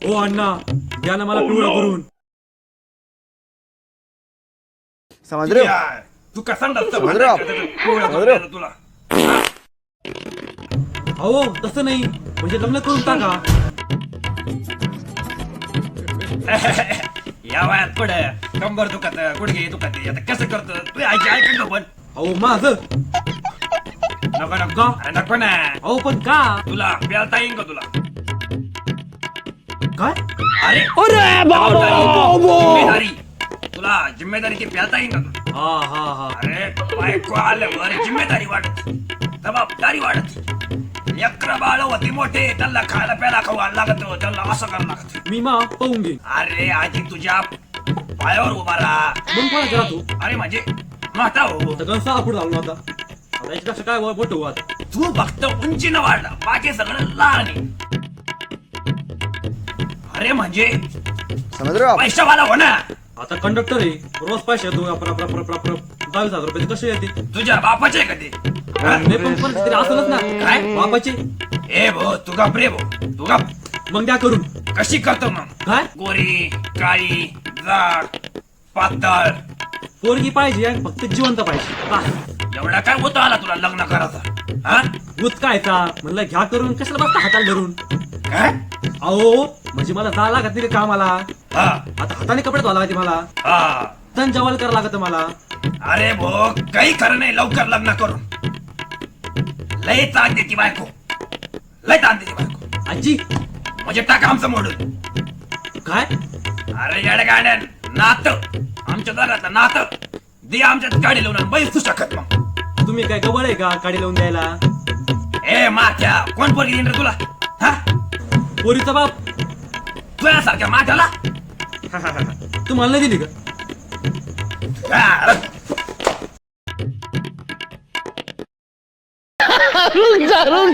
ओ अण्णा द्या ना मला पिवळं करून. समजरे तू कसा नसतं समजराव. समजराव. तुला. अहो तसं नाही. म्हणजे लग्न करून टाका. या वयात पुढे कंबर दुखत गुडघे दुखत आता कसं करतो? तू आईची ऐकतो पण. अहो माझं. नको नको. नको ना. अहो पण का? तुला प्यालता येईन का तुला? काय? अरे जिम्मेदारी तुला जिम्मेदारीची प्यालता येईन का हा हा हा. अरे बायको आल्यावर जिम्मेदारी वाढत. जबाबदारी वाढत. लेकर बाळ होती मोठे त्यांना खायला प्यायला खाऊ लागत त्यांना असं करावं लागत. मी मा पाहून घेईन. अरे आधी तुझ्या पायावर उभा राहा. मग कोणा तू. अरे म्हणजे मोठा हो. तर सहा फूट झालो ना आता. याच्यापेक्षा काय मोठं हो आता? तू फक्त उंचीनं वाढला बाकी सगळं लहान आहे. अरे म्हणजे? समजरे पैशावाला हो ना? आता कंडक्टर आहे. रोज पैसे येतो आपण आपण आपण आपण दहावीस हजार रुपये कसे येते तुझ्या बापाचे कधी नाही पण पण तरी असलच ना. काय? बापाचे? ए भो तू गप रे भो. तू गप. मग द्या करून. कशी करतो मग? काय? गोरी काळी जाड पातळ. पोरगी पाहिजे आणि फक्त जिवंत पाहिजे. बस. एवढा काय होतो आला तुला लग्न करायचा? हा? उचकायचा म्हणलं घ्या करून. कशाला बसता हाताला धरून? काय? अहो म्हणजे मला जा लागत नाही रे कामाला. हा. आता हाताने कपडे धुवा लागते मला. हा. तन जवळ करावं लागतं मला. अरे भो काही खरं नाही लवकर लग्न करून. लय ताण देती बायको. लय ताण देती बायको. आजी. म्हणजे टाक आमचं मोडून. काय? अरे येड्या गाड्यान नात. आमच्या दारातलं नात. दे आमच्यात गाडी लावून बैसू शकत मग. तुम्ही काय गवळ आहे का काडी लावून द्यायला? ए माथ्या कोण पोरगी देईन रे तुला? हा? पोरीचा बाप. तुझ्यासारख्या माथ्याला तुम्हाला नाही दिली का? हा, अरे.